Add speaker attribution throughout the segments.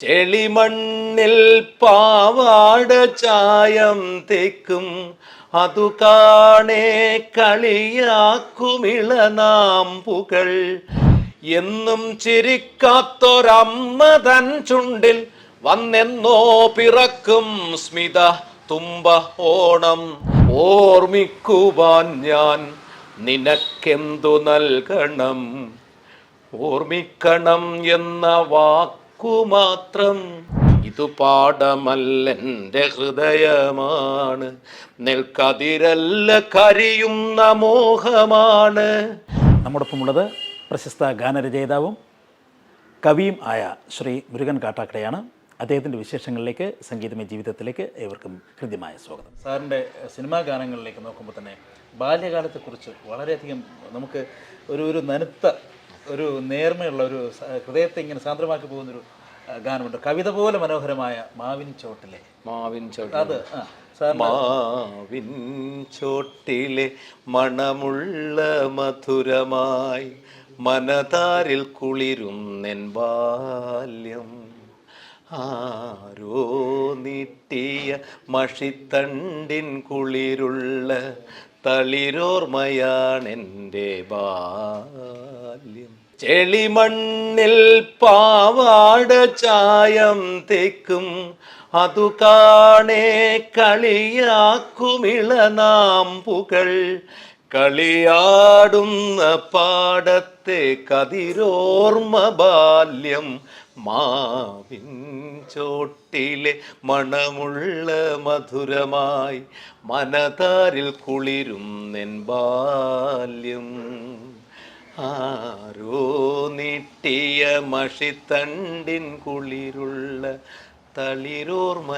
Speaker 1: ചെളിമണ്ണിൽ പാവാട ചായം തേക്കും. അതു കാണേ കളിയാക്കുമിളനാമ്പുകൾ. എന്നും ചിരിക്കാത്തൊരമ്മ തൻ ചുണ്ടിൽ വന്നെന്നോ പിറക്കും സ്മിത തുമ്പ ഓണം. ഓർമ്മിക്കുവാൻ ഞാൻ നിനക്കെന്തു നൽകണം? ഓർമ്മിക്കണം എന്ന വാക്കു മാത്രം ഇതു പാഠമല്ലെന്റെ ഹൃദയമാണ്. നെൽക്കതിരല്ല കരിയുന്ന മോഹമാണ്.
Speaker 2: നമ്മോടൊപ്പം ഉള്ളത് പ്രശസ്ത ഗാനരചയിതാവും കവിയും ആയ ശ്രീ മുരുകൻ കാട്ടാക്കടയാണ്. അദ്ദേഹത്തിന്റെ വിശേഷങ്ങളിലേക്ക് സംഗീതമയ ജീവിതത്തിലേക്ക് ഏവർക്കും ഹൃദ്യമായ സ്വാഗതം. സാറിന്റെ സിനിമാ ഗാനങ്ങളിലേക്ക് നോക്കുമ്പോൾ തന്നെ ബാല്യകാലത്തെക്കുറിച്ച് വളരെയധികം നമുക്ക് ഒരു ഒരു നനുത്ത ഒരു നേർമയുള്ള ഒരു ഹൃദയത്തെ ഇങ്ങനെ സാന്ദ്രമാക്കി പോകുന്നൊരു ഒരു ഗാനമുണ്ട്. കവിത പോലെ മനോഹരമായ മാവിൻ ചോട്ടിലെ.
Speaker 1: മാവിൻ ചോട്ട്
Speaker 2: അത് ആ
Speaker 1: മാവിൻ ചോട്ടിലെ മണമുള്ള മധുരമായി മനതാരിൽ കുളിരും ബാല്യം. ആരോ നീട്ടിയ മഷിത്തണ്ടിൻ കുളിരുള്ള തളിരോർമയാണെന്റെ ബാല്യം. ചെളിമണ്ണിൽ പാവാട ചായം തേക്കും. അതു കാണേ കളിയാക്കുമിളനാമ്പുകൾ കളിയാടുന്ന പാടത്തെ കതിരോർമ്മ ബാല്യം. മാവിൻ ചോട്ടിലെ മണമുള്ള മധുരമായി മനതാരിൽ കുളിരുന്നെൻ ബാല്യം. ആരോ നീട്ടിയ മഷിത്തണ്ടിൻ കുളിരുള്ള തളിരോർമയാണെന്റെ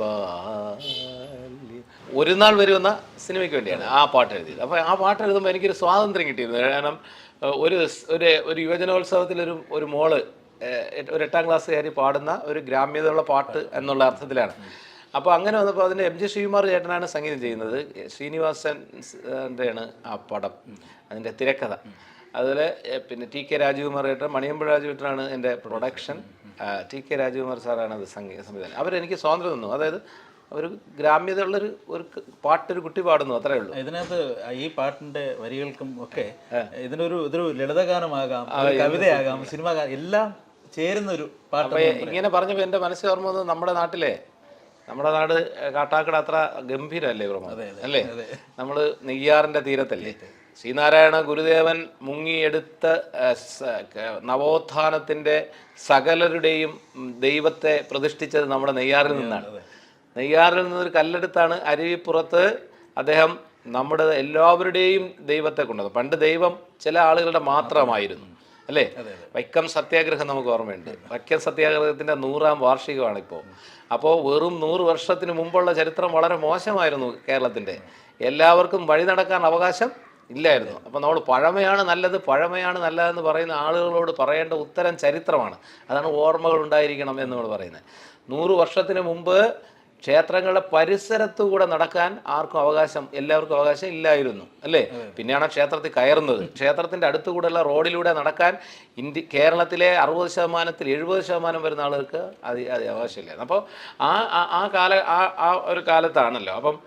Speaker 1: ബാല്യം. ഒരു നാൾ വരുമെന്ന സിനിമയ്ക്ക് വേണ്ടിയാണ് ആ പാട്ട് എഴുതിയത്. അപ്പോൾ ആ പാട്ട് എഴുതുമ്പോൾ എനിക്കൊരു സ്വാതന്ത്ര്യം കിട്ടിയിരുന്നു. കാരണം ഒരു ഒരു ഒരു യുവജനോത്സവത്തിലൊരു ഒരു മോൾ ഒരു എട്ടാം ക്ലാസ്സുകാരി പാടുന്ന ഒരു ഗ്രാമ്യതയുള്ള പാട്ട് എന്നുള്ള അർത്ഥത്തിലാണ്. അപ്പോൾ അങ്ങനെ വന്നപ്പോൾ അതിന് എം ജി ശ്രീകുമാർ ചേട്ടനാണ് സംഗീതം ചെയ്യുന്നത്. ശ്രീനിവാസന്റെയാണ് ആ പടം. അതിന്റെ തിരക്കഥ. അതുപോലെ പിന്നെ ടി കെ രാജകുമാർ ചേട്ടൻ മണിയമ്പഴ രാജുവേട്ടനാണ് എന്റെ പ്രൊഡക്ഷൻ. ടി കെ രാജകുമാർ സാറാണ് അത് സംഗീത സംവിധാനം. അവരെനിക്ക് സ്വാതന്ത്ര്യം തന്നു. അതായത് ഒരു ഗ്രാമ്യതയുള്ളൊരു ഒരു പാട്ട് പാട്ടൊരു കുട്ടി പാടുന്നു അത്രേ ഉള്ളൂ.
Speaker 2: ഇതിനകത്ത് ഈ പാട്ടിന്റെ വരികൾക്കും ഒക്കെ ഇതിനൊരു ഇതൊരു ലളിതഗാനമാകാം ഒരു കവിതയാകാം സിനിമ എല്ലാം ചേരുന്ന ഒരു പാട്ട്
Speaker 1: ഇങ്ങനെ പറഞ്ഞപ്പോൾ എന്റെ മനസ്സിൽ ഓർമ്മ നമ്മുടെ നാട്ടിലെ നമ്മുടെ നാട് കാട്ടാക്കട അത്ര ഗംഭീരമല്ലേ പ്രമോ? അല്ലേ? നമ്മൾ നെയ്യാറിന്റെ തീരത്തല്ലേ? ശ്രീനാരായണ ഗുരുദേവൻ മുങ്ങിയെടുത്ത നവോത്ഥാനത്തിന്റെ സകലരുടെയും ദൈവത്തെ പ്രതിഷ്ഠിച്ചത് നമ്മുടെ നെയ്യാറിൽ നിന്നാണ്. നെയ്യാറിൽ നിന്നൊരു കല്ലെടുത്താണ് അരുവിപ്പുറത്ത് അദ്ദേഹം നമ്മുടെ എല്ലാവരുടെയും ദൈവത്തെ കൊണ്ടത് പണ്ട് ദൈവം ചില ആളുകളുടെ മാത്രമായിരുന്നു. അല്ലേ? വൈക്കം സത്യാഗ്രഹം നമുക്ക് ഓർമ്മയുണ്ട്. വൈക്കം സത്യാഗ്രഹത്തിന്റെ നൂറാം വാർഷികമാണ് ഇപ്പോൾ. അപ്പോൾ വെറും നൂറ് വർഷത്തിന് മുമ്പുള്ള ചരിത്രം വളരെ മോശമായിരുന്നു കേരളത്തിന്റെ എല്ലാവർക്കും വഴി നടക്കാൻ അവകാശം ഇല്ലായിരുന്നു. അപ്പോൾ നമ്മൾ പഴമയാണ് നല്ലത് പഴമയാണ് നല്ലതെന്ന് പറയുന്ന ആളുകളോട് പറയേണ്ട ഉത്തരം ചരിത്രമാണ്. അതാണ് ഓർമ്മകൾ ഉണ്ടായിരിക്കണം എന്ന് നമ്മൾ പറയുന്നത്. നൂറ് വർഷത്തിന് മുമ്പ് ക്ഷേത്രങ്ങളുടെ പരിസരത്തു കൂടെ നടക്കാൻ ആർക്കും അവകാശം എല്ലാവർക്കും അവകാശം ഇല്ലായിരുന്നു അല്ലേ? പിന്നെയാണ് ക്ഷേത്രത്തിൽ കയറുന്നത്. ക്ഷേത്രത്തിന്റെ അടുത്തുകൂടെയുള്ള റോഡിലൂടെ നടക്കാൻ ഇന്ത്യ കേരളത്തിലെ അറുപത് ശതമാനത്തിൽ എഴുപത് ശതമാനം വരുന്ന ആളുകൾക്ക് അത് അത് അവകാശമില്ലായിരുന്നു അപ്പോൾ ആ ആ- കാല ആ ആ ഒരു കാലത്താണല്ലോ. അപ്പം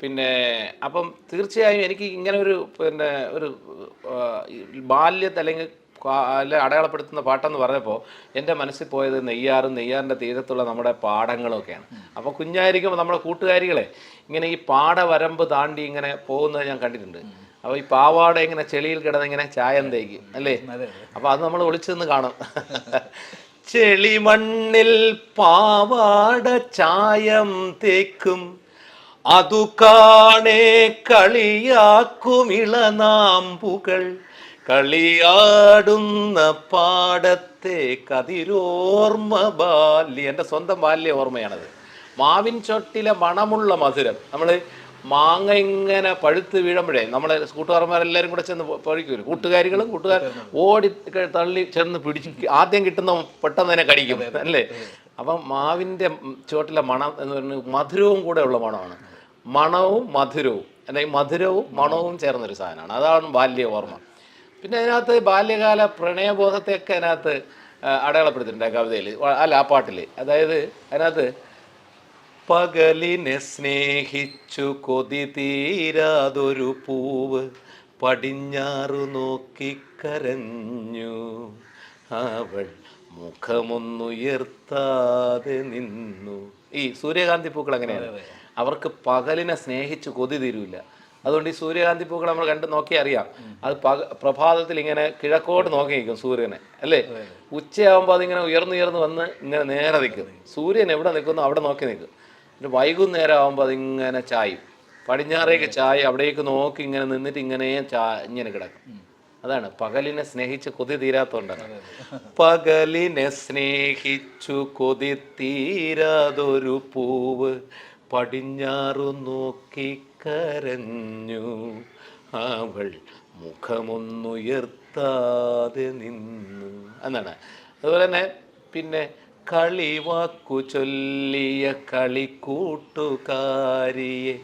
Speaker 1: പിന്നെ അപ്പം തീർച്ചയായും എനിക്ക് ഇങ്ങനെ ഒരു പിന്നെ ഒരു ബാല്യത്തെ അല്ലെങ്കിൽ അടയാളപ്പെടുത്തുന്ന പാട്ടെന്ന് പറഞ്ഞപ്പോൾ എന്റെ മനസ്സിൽ പോയത് നെയ്യാറും നെയ്യാറിന്റെ തീരത്തുള്ള നമ്മുടെ പാടങ്ങളൊക്കെയാണ്. അപ്പോൾ കുഞ്ഞായിരിക്കുമ്പോൾ നമ്മുടെ കൂട്ടുകാരികളെ ഇങ്ങനെ ഈ പാടവരമ്പ് താണ്ടി ഇങ്ങനെ പോകുന്നത് ഞാൻ കണ്ടിട്ടുണ്ട്. അപ്പോൾ ഈ പാവാട ഇങ്ങനെ ചെളിയിൽ കിടന്ന് ഇങ്ങനെ ചായം തേക്കും അല്ലേ? അപ്പോൾ അത്. നമ്മൾ ഒളിച്ചു നിന്ന് കാണും ചെളിമണ്ണിൽ പാവാട ചായം തേക്കും. അതു കാണേ കളിയാക്കുമിളനാമ്പുകൾ കളിയാടുന്ന പാടത്തെ കതിരോർമ്മ ബാല്യ. എന്റെ സ്വന്തം ബാല്യ ഓർമ്മയാണത്. മാവിൻ ചൊട്ടിലെ മണമുള്ള മധുരം. നമ്മൾ മാങ്ങ ഇങ്ങനെ പഴുത്ത് വീഴുമ്പോഴേ നമ്മളെ കൂട്ടുകാരന്മാരെല്ലാവരും കൂടെ ചെന്ന് പഴിക്കും കൂട്ടുകാരികളും കൂട്ടുകാർ ഓടി തള്ളി ചെന്ന് പിടിച്ച് ആദ്യം കിട്ടുന്ന പെട്ടെന്ന് തന്നെ കടിക്കും അല്ലേ? അപ്പം മാവിന്റെ ചുവട്ടിലെ മണം എന്ന് പറയുന്നത് മധുരവും കൂടെ ഉള്ള മണമാണ്. മണവും മധുരവും. അല്ലെങ്കിൽ മധുരവും മണവും ചേർന്നൊരു സാധനമാണ്. അതാണ് ബാല്യ ഓർമ്മ. പിന്നെ അതിനകത്ത് ബാല്യകാല പ്രണയബോധത്തെയൊക്കെ അതിനകത്ത് അടയാളപ്പെടുത്തിയിട്ടുണ്ട് ആ കവിതയിൽ അല്ല ആ പാട്ടിൽ. അതായത് അതിനകത്ത് പകലിനെ സ്നേഹിച്ചു കൊതി തീരാതൊരു പൂവ് പടിഞ്ഞാറു നോക്കിക്കരഞ്ഞു അവൾ മുഖമൊന്നുയർത്താതെ നിന്നു. ഈ സൂര്യകാന്തി പൂക്കൾ അങ്ങനെയാണ്. അവർക്ക് പകലിനെ സ്നേഹിച്ച് കൊതി തീരൂല. അതുകൊണ്ട് ഈ സൂര്യകാന്തി പൂക്കൾ നമ്മൾ കണ്ട് നോക്കി അറിയാം. അത് പക പ്രഭാതത്തിൽ ഇങ്ങനെ കിഴക്കോട്ട് നോക്കി നിൽക്കും സൂര്യനെ. അല്ലേ? ഉച്ചയാകുമ്പോൾ അതിങ്ങനെ ഉയർന്നുയർന്ന് വന്ന് ഇങ്ങനെ നേരെ നിൽക്കും. സൂര്യൻ എവിടെ നിൽക്കുന്നു അവിടെ നോക്കി നിൽക്കും. പിന്നെ വൈകുന്നേരം ആകുമ്പോൾ അതിങ്ങനെ ചായും. പടിഞ്ഞാറേക്ക് ചായ അവിടേക്ക് നോക്കി ഇങ്ങനെ നിന്നിട്ട് ഇങ്ങനെ ചാ ഇങ്ങനെ കിടക്കും. അതാണ്. പകലിനെ സ്നേഹിച്ച് കൊതി തീരാത്തോണ്ടാണ്. പകലിനെ സ്നേഹിച്ചു കൊതി തീരാതൊരു പൂവ് പടിഞ്ഞാറു നോക്കി കരഞ്ഞു. അവൾ മുഖമൊന്നുയർത്താതെ നിന്നു. എന്നാണ്. അതുപോലെ തന്നെ പിന്നെ കളിവാക്കു ചൊല്ലിയ കളിക്കൂട്ടുകാരിയെ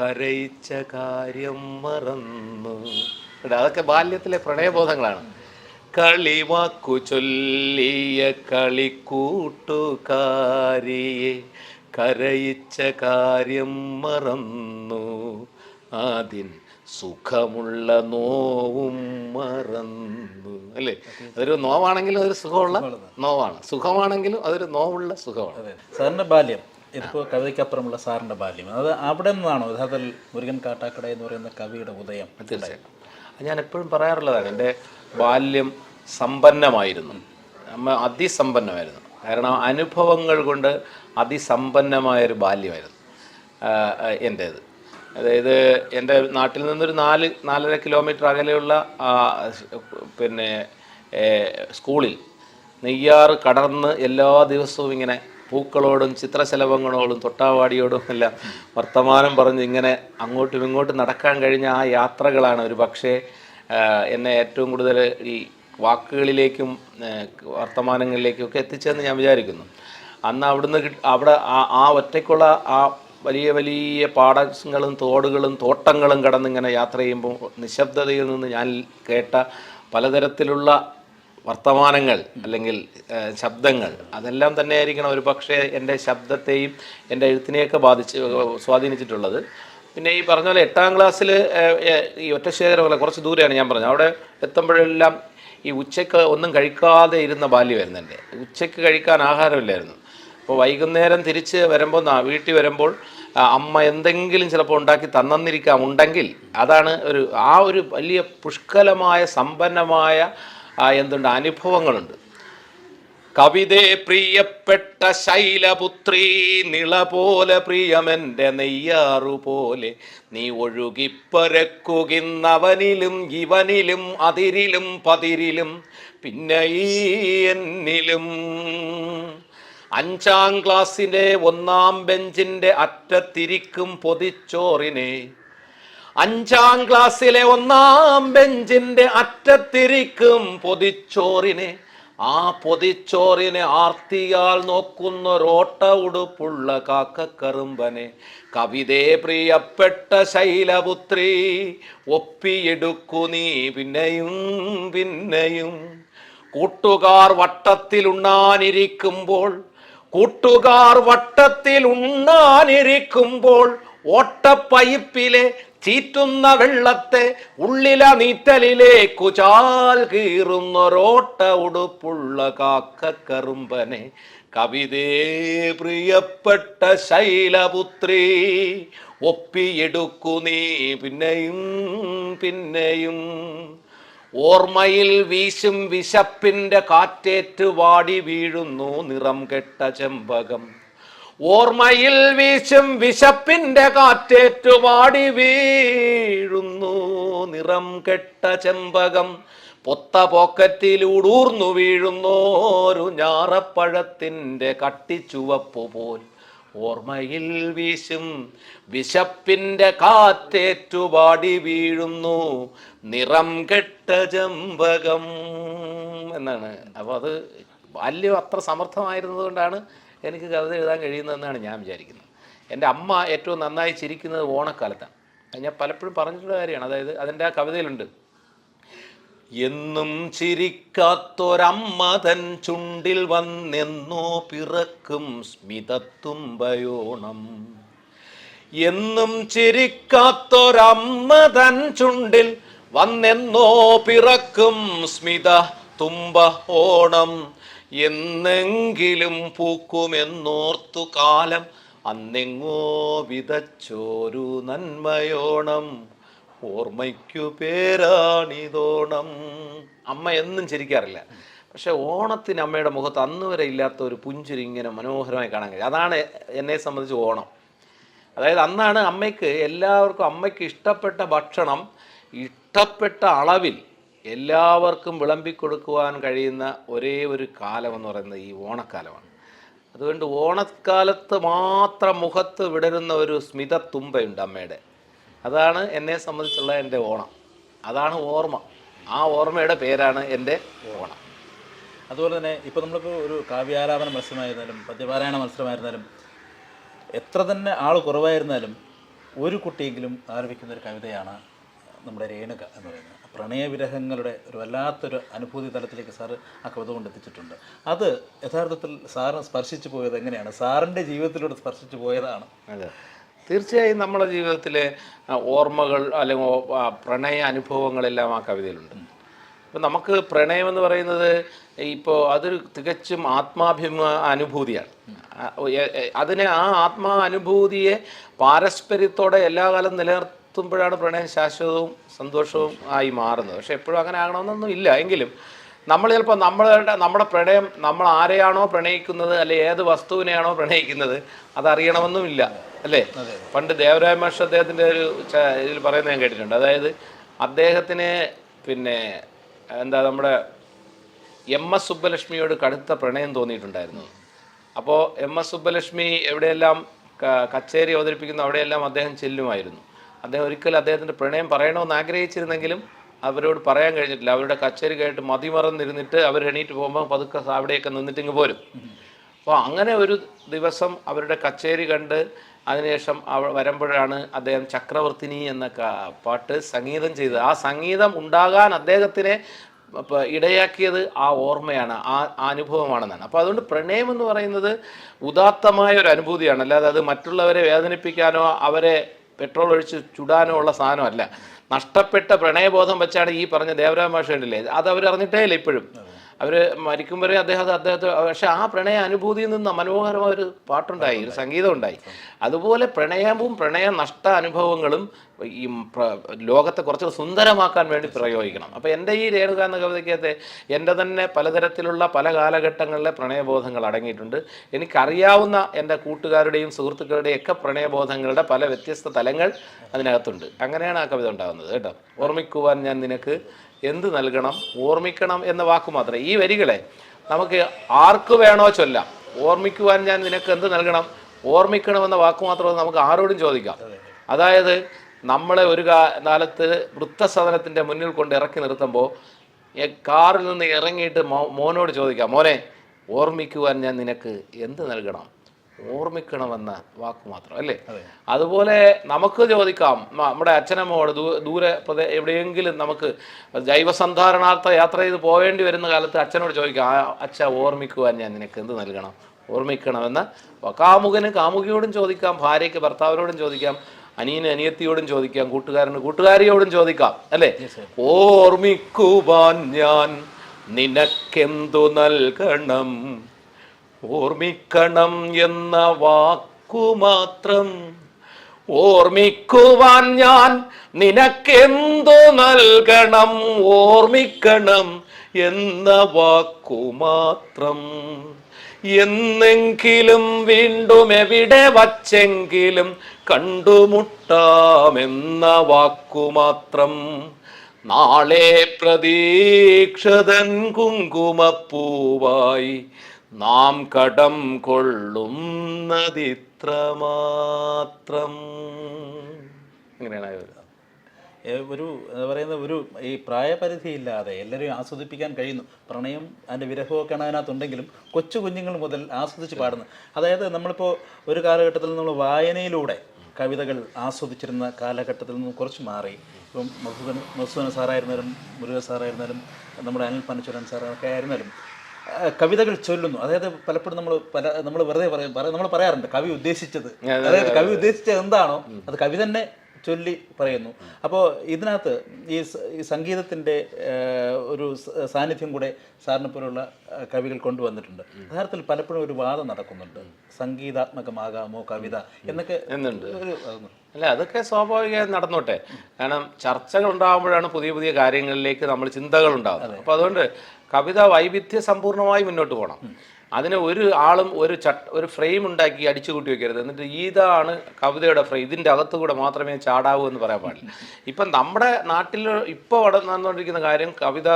Speaker 1: കരയിച്ച കാര്യം മറന്നു. അതൊക്കെ ബാല്യത്തിലെ പ്രണയബോധങ്ങളാണ്. കളിവാക്കു ചൊല്ലിയ കളിക്കൂട്ടുകാരിയെ കരയിച്ച കാര്യം മറന്നു. അതിൻ സുഖമുള്ള നോവും മറന്നു. അല്ലേ? അതൊരു നോവാണെങ്കിലും അതൊരു സുഖമുള്ള നോവാണ്. സുഖമാണെങ്കിലും അതൊരു നോവുള്ള സുഖമാണ്.
Speaker 2: സാറിന്റെ ബാല്യം ഇതിപ്പോൾ കവിതയ്ക്കപ്പുറമുള്ള സാറിന്റെ ബാല്യം അത് അവിടെ നിന്നാണോ? യഥാർത്ഥത്തിൽ മുരുകൻ കാട്ടാക്കട എന്ന് പറയുന്ന കവിയുടെ ഉദയം
Speaker 1: തീർച്ചയായിട്ടും ഞാൻ എപ്പോഴും പറയാറുള്ളതാണ് എന്റെ ബാല്യം സമ്പന്നമായിരുന്നു. അമ്മ അതിസമ്പന്നമായിരുന്നു. കാരണം അനുഭവങ്ങൾ കൊണ്ട് അതിസമ്പന്നമായൊരു ബാല്യമായിരുന്നു എന്റേത്. അതായത് എന്റെ നാട്ടിൽ നിന്നൊരു നാല് നാലര കിലോമീറ്റർ അകലെയുള്ള പിന്നെ സ്കൂളിൽ നെയ്യാറ് കടർന്ന് എല്ലാ ദിവസവും ഇങ്ങനെ പൂക്കളോടും ചിത്രശലഭങ്ങളോടും തൊട്ടാവാടിയോടും എല്ലാം വർത്തമാനം പറഞ്ഞ് ഇങ്ങനെ അങ്ങോട്ടും ഇങ്ങോട്ടും നടക്കാൻ കഴിഞ്ഞ ആ യാത്രകളാണ് ഒരു പക്ഷേ എന്നെ ഏറ്റവും കൂടുതൽ ഈ വാക്കുകളിലേക്കും വർത്തമാനങ്ങളിലേക്കും ഒക്കെ എത്തിച്ചതെന്ന് ഞാൻ വിചാരിക്കുന്നു. അന്ന് അവിടുന്ന് അവിടെ ആ ആ ഒറ്റയ്ക്കുള്ള ആ വലിയ വലിയ പാടങ്ങളും തോടുകളും തോട്ടങ്ങളും കടന്നിങ്ങനെ യാത്ര ചെയ്യുമ്പോൾ നിശബ്ദതയിൽ നിന്ന് ഞാൻ കേട്ട പലതരത്തിലുള്ള വർത്തമാനങ്ങൾ അല്ലെങ്കിൽ ശബ്ദങ്ങൾ. അതെല്ലാം തന്നെ ആയിരിക്കണം ഒരു പക്ഷേ എന്റെ ശബ്ദത്തെയും എന്റെ എഴുത്തിനെയൊക്കെ ബാധിച്ച് സ്വാധീനിച്ചിട്ടുള്ളത്. പിന്നെ ഈ പറഞ്ഞ പോലെ എട്ടാം ക്ലാസ്സിൽ ഈ ഒറ്റശേഖരമല്ല കുറച്ച് ദൂരെയാണ് ഞാൻ പറഞ്ഞത്. അവിടെ എത്തുമ്പോഴെല്ലാം ഈ ഉച്ചയ്ക്ക് ഒന്നും കഴിക്കാതെ ഇരുന്ന ബാല്യമായിരുന്നു എന്റെ. ഉച്ചയ്ക്ക് കഴിക്കാൻ ആഹാരമില്ലായിരുന്നു. അപ്പോൾ വൈകുന്നേരം തിരിച്ച് വരുമ്പോൾ വീട്ടിൽ വരുമ്പോൾ അമ്മ എന്തെങ്കിലും ചിലപ്പോൾ ഉണ്ടാക്കി തന്നിരിക്കാം ഉണ്ടെങ്കിൽ അതാണ് ഒരു ആ ഒരു വലിയ പുഷ്കലമായ സമ്പന്നമായ എന്തുണ്ട് അനുഭവങ്ങളുണ്ട്. കവിതേ പ്രിയപ്പെട്ട ശൈലപുത്രി നിള പോലെ പ്രിയമെന്റെ നെയ്യാറു പോലെ നീ ഒഴുകിപ്പരക്കുകിന്നവനിലും ഇവനിലും അതിരിലും പതിരിലും പിന്നെ ഈ എന്നിലും. അഞ്ചാം ക്ലാസ്സിലെ ഒന്നാം ബെഞ്ചിന്റെ അറ്റത്തിരിക്കും പൊതിച്ചോറിനെ. അഞ്ചാം ക്ലാസ്സിലെ ഒന്നാം ബെഞ്ചിന്റെ അറ്റത്തിരിക്കും പൊതിച്ചോറിനെ. ആ പൊതിച്ചോറിനെ ആർത്തിയാൽ നോക്കുന്ന നോക്കുന്നൊരോട്ട ഉടുപ്പുള്ള കാക്കക്കറുമ്പനെ. കവിതേ പ്രിയപ്പെട്ട ശൈലപുത്രി ഒപ്പിയെടുക്കു നീ പിന്നെയും പിന്നെയും. കൂട്ടുകാർ വട്ടത്തിലുണ്ണാനിരിക്കുമ്പോൾ കൂട്ടുകാർ വട്ടത്തിൽ ഉണ്ണാനിരിക്കുമ്പോൾ ഓട്ടപ്പൈപ്പിലെ ചീറ്റുന്ന വെള്ളത്തെ ഉള്ളില നീറ്റലിലേക്കു ചാൽ കീറുന്നൊരോട്ട ഉടുപ്പുള്ള കാക്കക്കറുമ്പനെ. കവിതേ പ്രിയപ്പെട്ട ശൈലപുത്രി ഒപ്പിയെടുക്കു നീ പിന്നെയും പിന്നെയും. ഓർമ്മയിൽ വീശും വിശപ്പിന്റെ കാറ്റേറ്റ് വാടി വീഴുന്നു നിറം കെട്ട ചെമ്പകം. ഓർമ്മയിൽ വീശും വിശപ്പിന്റെ കാറ്റേറ്റ് വാടി വീഴുന്നു നിറം കെട്ട ചെമ്പകം. പൊത്ത പോക്കറ്റിലൂടൂർന്നു വീഴുന്നോരു ഞാറപ്പഴത്തിന്റെ കട്ടിച്ചുവപ്പ് പോൽ ഓർമ്മയിൽ വീശും. വിശപ്പിന്റെ കാറ്റേറ്റുപാടി വീഴുന്നു. നിറം കെട്ട ജമ്പകം എന്നാണ്. അപ്പോൾ അത് ബാല്യം അത്ര സമർത്ഥമായിരുന്നത് കൊണ്ടാണ് എനിക്ക് കവിത എഴുതാൻ കഴിയുന്നതെന്നാണ് ഞാൻ വിചാരിക്കുന്നത്. എന്റെ അമ്മ ഏറ്റവും നന്നായി ചിരിക്കുന്നത് ഓണക്കാലത്താണ്. ഞാൻ പലപ്പോഴും പറഞ്ഞിട്ടുള്ള കാര്യമാണ്. അതായത് അതിന്റെ ആ കവിതയിലുണ്ട്. എന്നും ചിരിക്കാത്തൊരമ്മ തൻ ചുണ്ടിൽ വന്നെന്നോ പിറക്കും സ്മിതത്തുമ്പയോണം. എന്നും ചിരിക്കാത്തൊരമ്മ തൻ ചുണ്ടിൽ വന്നെന്നോ പിറക്കും സ്മിത തുമ്പ ഓണം എന്നെങ്കിലും പൂക്കുമെന്നോർത്തു കാലം അന്നെങ്ങോ വിതച്ചോരു നന്മയോണം. ഓർമ്മയ്ക്കു പേരാണിതോണം. അമ്മ എന്നും ചിരിക്കാറില്ല. പക്ഷെ ഓണത്തിന് അമ്മയുടെ മുഖത്ത് അന്ന് വരെ ഇല്ലാത്ത ഒരു പുഞ്ചിരി ഇങ്ങനെ മനോഹരമായി കാണാൻ കഴിയും. അതാണ് എന്നെ സംബന്ധിച്ച് ഓണം. അതായത് അന്നാണ് അമ്മയ്ക്ക് എല്ലാവർക്കും അമ്മയ്ക്ക് ഇഷ്ടപ്പെട്ട ഭക്ഷണം ഇഷ്ടപ്പെട്ട അളവിൽ എല്ലാവർക്കും വിളമ്പിക്കൊടുക്കുവാൻ കഴിയുന്ന ഒരേ ഒരു കാലം എന്ന് പറയുന്നത് ഈ ഓണക്കാലമാണ്. അതുകൊണ്ട് ഓണക്കാലത്ത് മാത്രം മുഖത്ത് വിടരുന്ന ഒരു സ്മിത തുമ്പയുണ്ട് അമ്മയുടെ. അതാണ് എന്നെ സംബന്ധിച്ചുള്ള എന്റെ ഓണം. അതാണ് ഓർമ്മ. ആ ഓർമ്മയുടെ പേരാണ് എന്റെ ഓണം.
Speaker 2: അതുപോലെ തന്നെ ഇപ്പോൾ നമ്മളിപ്പോൾ ഒരു കാവ്യാലാപന മത്സരമായിരുന്നാലും പദ്യപാരായണ മത്സരമായിരുന്നാലും എത്ര തന്നെ ആൾ കുറവായിരുന്നാലും ഒരു കുട്ടിയെങ്കിലും ആലപിക്കുന്ന ഒരു കവിതയാണ് നമ്മുടെ രേണുക എന്ന് പറയുന്നത്. പ്രണയവിരഹങ്ങളുടെ ഒരു വല്ലാത്തൊരു അനുഭൂതി തലത്തിലേക്ക് സാറ് ആ കവിത കൊണ്ടെത്തിച്ചിട്ടുണ്ട് അത് യഥാർത്ഥത്തിൽ സാറ് സ്പർശിച്ചു പോയത് എങ്ങനെയാണ്? സാറിന്റെ ജീവിതത്തിലൂടെ സ്പർശിച്ചു പോയതാണ്.
Speaker 1: അതെ. തീർച്ചയായും നമ്മുടെ ജീവിതത്തിലെ ഓർമ്മകൾ അല്ലെങ്കിൽ പ്രണയ അനുഭവങ്ങളെല്ലാം ആ കവിതയിലുണ്ട്. ഇപ്പം നമുക്ക് പ്രണയം എന്ന് പറയുന്നത് ഇപ്പോൾ അതൊരു തികച്ചും ആത്മാഭിമാ അനുഭൂതിയാണ്. അതിനെ ആ ആത്മാ അനുഭൂതിയെ പാരസ്പര്യത്തോടെ എല്ലാ കാലം നിലനിർത്തുമ്പോഴാണ് പ്രണയം ശാശ്വതവും സന്തോഷവും ആയി മാറുന്നത്. പക്ഷെ എപ്പോഴും അങ്ങനെ ആകണമെന്നൊന്നും ഇല്ല. എങ്കിലും നമ്മൾ ചിലപ്പോൾ നമ്മളുടെ നമ്മുടെ പ്രണയം നമ്മൾ ആരെയാണോ പ്രണയിക്കുന്നത് അല്ലെ ഏത് വസ്തുവിനെയാണോ പ്രണയിക്കുന്നത് അതറിയണമെന്നുമില്ല അല്ലേ? പണ്ട് ദേവരായ മാഷ് അദ്ദേഹത്തിന്റെ ഒരു ഇതിൽ പറയുന്നത് ഞാൻ കേട്ടിട്ടുണ്ട്. അതായത് അദ്ദേഹത്തിന് പിന്നെ എന്താ നമ്മുടെ എം എസ് സുബ്ബലക്ഷ്മിയോട് കടുത്ത പ്രണയം തോന്നിയിട്ടുണ്ടായിരുന്നു. അപ്പോൾ എം എസ് സുബ്ബലക്ഷ്മി എവിടെയെല്ലാം കച്ചേരി അവതരിപ്പിക്കുന്നു അവിടെയെല്ലാം അദ്ദേഹം ചെല്ലുമായിരുന്നു. അദ്ദേഹം ഒരിക്കലും അദ്ദേഹത്തിന്റെ പ്രണയം പറയണമെന്ന് ആഗ്രഹിച്ചിരുന്നെങ്കിലും അവരോട് പറയാൻ കഴിഞ്ഞിട്ടില്ല. അവരുടെ കച്ചേരി കേട്ട് മതിമറന്നിരുന്നിട്ട് അവർ എണീറ്റ് പോകുമ്പോൾ പതുക്കെ അവിടെയൊക്കെ നിന്നിട്ട് ഇങ്ങ് പോരും അപ്പോൾ അങ്ങനെ ഒരു ദിവസം അവരുടെ കച്ചേരി കണ്ട് അതിനുശേഷം അവ വരുമ്പോഴാണ് അദ്ദേഹം ചക്രവർത്തിനി എന്ന പാട്ട് സംഗീതം ചെയ്തത്. ആ സംഗീതം ഉണ്ടാകാൻ അദ്ദേഹത്തിനെ ഇടയാക്കിയത് ആ ഓർമ്മയാണ് ആ അനുഭവമാണെന്നാണ്. അപ്പോൾ അതുകൊണ്ട് പ്രണയം എന്ന് പറയുന്നത് ഉദാത്തമായ ഒരു അനുഭൂതിയാണ്. അല്ലാതെ അത് മറ്റുള്ളവരെ വേദനിപ്പിക്കാനോ അവരെ പെട്രോൾ ഒഴിച്ച് ചുടാനോ ഉള്ള സാധനമല്ല. നഷ്ടപ്പെട്ട പ്രണയബോധം വെച്ചാണ് ഈ പറഞ്ഞ ദേവരാം ഭാഷ ഉണ്ടല്ലേ അത് അവർ അറിഞ്ഞിട്ടേ ഇല്ല ഇപ്പോഴും. അവർ മരിക്കും വരെ അദ്ദേഹത്തെ അദ്ദേഹത്തെ പക്ഷെ ആ പ്രണയ അനുഭൂതിയിൽ നിന്ന് മനോഹരമായ ഒരു പാട്ടുണ്ടായി ഒരു സംഗീതം ഉണ്ടായി. അതുപോലെ പ്രണയവും പ്രണയ നഷ്ട അനുഭവങ്ങളും ഈ ലോകത്തെ കുറച്ച് സുന്ദരമാക്കാൻ വേണ്ടി പ്രയോഗിക്കണം. അപ്പോൾ എന്റെ ഈ രേണുക എന്ന കവിതയ്ക്കകത്ത് എന്റെ തന്നെ പലതരത്തിലുള്ള പല കാലഘട്ടങ്ങളിലെ പ്രണയബോധങ്ങൾ അടങ്ങിയിട്ടുണ്ട്. എനിക്കറിയാവുന്ന എന്റെ കൂട്ടുകാരുടെയും സുഹൃത്തുക്കളുടെയും ഒക്കെ പ്രണയബോധങ്ങളുടെ പല വ്യത്യസ്ത തലങ്ങൾ അതിനകത്തുണ്ട്. അങ്ങനെയാണ് ആ കവിത ഉണ്ടാകുന്നത് കേട്ടോ. ഓർമ്മിക്കുവാൻ ഞാൻ നിനക്ക് എന്ത് നൽകണം? ഓർമ്മിക്കണം എന്ന വാക്ക് മാത്രമേ. ഈ വരികളെ നമുക്ക് ആർക്ക് വേണോ ചൊല്ലാം. ഓർമ്മിക്കുവാൻ ഞാൻ നിനക്ക് എന്ത് നൽകണം? ഓർമ്മിക്കണം എന്ന വാക്ക് മാത്രമേ നമുക്ക് ആരോടും ചോദിക്കാം. അതായത് നമ്മളെ ഒരു കാലത്ത് വൃത്തസദനത്തിന്റെ മുന്നിൽ കൊണ്ട് ഇറക്കി നിർത്തുമ്പോൾ കാറിൽ നിന്ന് ഇറങ്ങിയിട്ട് മോനോട് ചോദിക്കാം മോനെ ഓർമ്മിക്കുവാൻ ഞാൻ നിനക്ക് എന്ത് നൽകണം? ഓർമ്മിക്കണമെന്ന വാക്ക് മാത്രം അല്ലേ? അതുപോലെ നമുക്ക് ചോദിക്കാം നമ്മുടെ അച്ഛനമ്മോട് ദൂ- ദൂരെ എവിടെയെങ്കിലും നമുക്ക് ജൈവസന്ധാരണാർത്ഥ യാത്ര ചെയ്ത് പോവേണ്ടി വരുന്ന കാലത്ത് അച്ഛനോട് ചോദിക്കാം "ആ, അച്ഛ ഓർമ്മിക്കുവാൻ ഞാൻ നിനക്ക് എന്ത് നൽകണം? ഓർമ്മിക്കണമെന്ന്. കാമുകന് കാമുകിയോടും ചോദിക്കാം ഭാര്യയ്ക്ക് ഭർത്താവിനോടും ചോദിക്കാം അനിയന് അനിയത്തിയോടും ചോദിക്കാം കൂട്ടുകാരന് കൂട്ടുകാരിയോടും ചോദിക്കാം അല്ലേ? ഓർമ്മിക്കുവാൻ ഞാൻ നിനക്കെന്തു നൽകണം? ഓർമ്മിക്കണം എന്ന വാക്കു മാത്രം. ഓർമ്മിക്കുവാൻ ഞാൻ നിനക്കെന്തു നൽകണം? ഓർമ്മിക്കണം എന്ന വാക്കു മാത്രം. എന്നെങ്കിലും വീണ്ടും എവിടെ വച്ചെങ്കിലും കണ്ടുമുട്ടാമെന്ന വാക്കു മാത്രം. നാളെ പ്രതീക്ഷതൻ കുങ്കുമപ്പൂവായി നാം കടം കൊള്ളുന്നതിത്രമാത്രം. ഇങ്ങനെയാണ് ആ ഒരു
Speaker 2: എന്താ പറയുന്ന ഒരു ഈ പ്രായപരിധി ഇല്ലാതെ ആസ്വദിപ്പിക്കാൻ കഴിയുന്നു. പ്രണയം അതിന്റെ വിരഹമൊക്കെയാണ് അതിനകത്തുണ്ടെങ്കിലും കൊച്ചു കുഞ്ഞുങ്ങൾ മുതൽ ആസ്വദിച്ച് പാടുന്നു. അതായത് നമ്മളിപ്പോൾ ഒരു കാലഘട്ടത്തിൽ നമ്മൾ വായനയിലൂടെ കവിതകൾ ആസ്വദിച്ചിരുന്ന കാലഘട്ടത്തിൽ നിന്ന് കുറച്ച് മാറി. ഇപ്പം മധുസൂദൻ മധുസൂദൻ സാറായിരുന്നാലും മുരുക സാറായിരുന്നാലും നമ്മുടെ അനിൽ പനച്ചുരൻ സാറൊക്കെ ആയിരുന്നാലും കവിതകൾ ചൊല്ലുന്നു. അതായത് പലപ്പോഴും നമ്മൾ പല നമ്മൾ വെറുതെ പറയും നമ്മൾ പറയാറുണ്ട് കവി ഉദ്ദേശിച്ചത്. അതായത് കവി ഉദ്ദേശിച്ചത് എന്താണോ അത് കവി തന്നെ ചൊല്ലി പറയുന്നു. അപ്പോൾ ഇതിനകത്ത് ഈ സംഗീതത്തിന്റെ ഒരു സാന്നിധ്യം കൂടെ സാറിനെ പോലുള്ള കവികൾ കൊണ്ടുവന്നിട്ടുണ്ട്. യഥാർത്ഥത്തിൽ പലപ്പോഴും ഒരു വാദം നടക്കുന്നുണ്ട്. സംഗീതാത്മകമാകാമോ കവിത എന്നൊക്കെ
Speaker 1: അല്ല അതൊക്കെ സ്വാഭാവികമായി നടന്നോട്ടെ. കാരണം ചർച്ചകൾ ഉണ്ടാകുമ്പോഴാണ് പുതിയ പുതിയ കാര്യങ്ങളിലേക്ക് നമ്മൾ ചിന്തകൾ ഉണ്ടാകുന്നത് അപ്പോൾ അതുകൊണ്ട് കവിത വൈവിധ്യ സമ്പൂർണമായി മുന്നോട്ട് പോകണം അതിന് ഒരു ആളും ഒരു ചട്ട ഒരു ഫ്രെയിം ഉണ്ടാക്കി അടിച്ചു കൂട്ടി വെക്കരുത്. എന്നിട്ട് ഇതാണ് കവിതയുടെ ഫ്രെയിം ഇതിന്റെ അകത്തുകൂടെ മാത്രമേ ചാടാവൂ എന്ന് പറയാൻ പാടില്ല. ഇപ്പം നമ്മുടെ നാട്ടിൽ ഇപ്പോൾ നടന്നുകൊണ്ടിരിക്കുന്ന കാര്യം കവിത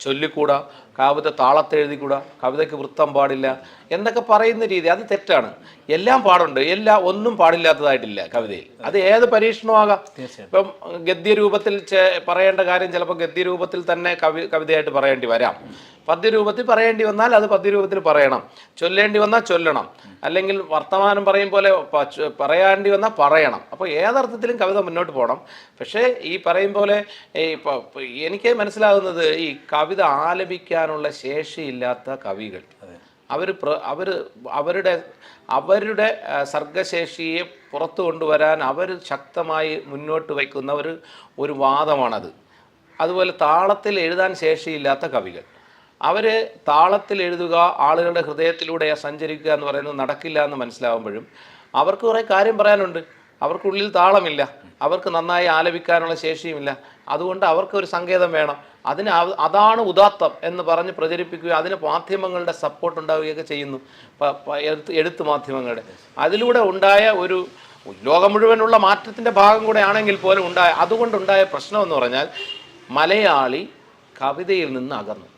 Speaker 1: ചൊല്ലിക്കൂടാ കവിത താളത്തെഴുതിക്കൂടാ കവിതയ്ക്ക് വൃത്തം പാടില്ല എന്നൊക്കെ പറയുന്ന രീതി അത് തെറ്റാണ്. എല്ലാം പാടുണ്ട് എല്ലാം ഒന്നും പാടില്ലാത്തതായിട്ടില്ല കവിതയിൽ. അത് ഏത് പരീക്ഷണമാകാം? ഇപ്പം ഗദ്യരൂപത്തിൽ പറയേണ്ട കാര്യം ചിലപ്പോൾ ഗദ്യരൂപത്തിൽ തന്നെ കവി കവിതയായിട്ട് പറയേണ്ടി വരാം. പദ്യരൂപത്തിൽ പറയേണ്ടി വന്നാൽ അത് പദ്യരൂപത്തിൽ പറയണം. ചൊല്ലേണ്ടി വന്നാൽ ചൊല്ലണം. അല്ലെങ്കിൽ വർത്തമാനം പറയും പോലെ പറയേണ്ടി വന്നാൽ പറയണം. അപ്പോൾ ഏതർത്ഥത്തിലും കവിത മുന്നോട്ട് പോകണം. പക്ഷേ ഈ പറയും പോലെ ഈ എനിക്ക് മനസ്സിലാകുന്നത് ഈ കവിത ആലപിക്കാനുള്ള ശേഷിയില്ലാത്ത കവികൾ. അവർ അവർ അവരുടെ അവരുടെ സർഗശേഷിയെ പുറത്തു കൊണ്ടുവരാൻ അവർ ശക്തമായി മുന്നോട്ട് വയ്ക്കുന്ന ഒരു ഒരു വാദമാണത്. അതുപോലെ താളത്തിൽ എഴുതാൻ ശേഷിയില്ലാത്ത കവികൾ. അവർ താളത്തിൽ എഴുതുക ആളുകളുടെ ഹൃദയത്തിലൂടെ സഞ്ചരിക്കുക എന്ന് പറയുന്നത് നടക്കില്ല എന്ന് മനസ്സിലാവുമ്പോഴും അവർക്ക് കുറേ കാര്യം പറയാനുണ്ട്. അവർക്കുള്ളിൽ താളമില്ല. അവർക്ക് നന്നായി ആലപിക്കാനുള്ള ശേഷിയുമില്ല. അതുകൊണ്ട് അവർക്ക് ഒരു സങ്കേതം വേണം. അതിന് അതാണ് ഉദാത്തം എന്ന് പറഞ്ഞ് പ്രചരിപ്പിക്കുക അതിന് മാധ്യമങ്ങളുടെ സപ്പോർട്ട് ഉണ്ടാവുകയൊക്കെ ചെയ്യുന്നു. എഴുത്ത് മാധ്യമങ്ങളുടെ. അതിലൂടെ ഉണ്ടായ ഒരു ലോകം മുഴുവനുള്ള മാറ്റത്തിന്റെ ഭാഗം കൂടെ ആണെങ്കിൽ പോലും ഉണ്ടായ അതുകൊണ്ടുണ്ടായ പ്രശ്നം എന്ന് പറഞ്ഞാൽ മലയാളി കവിതയിൽ നിന്ന് അകന്നു.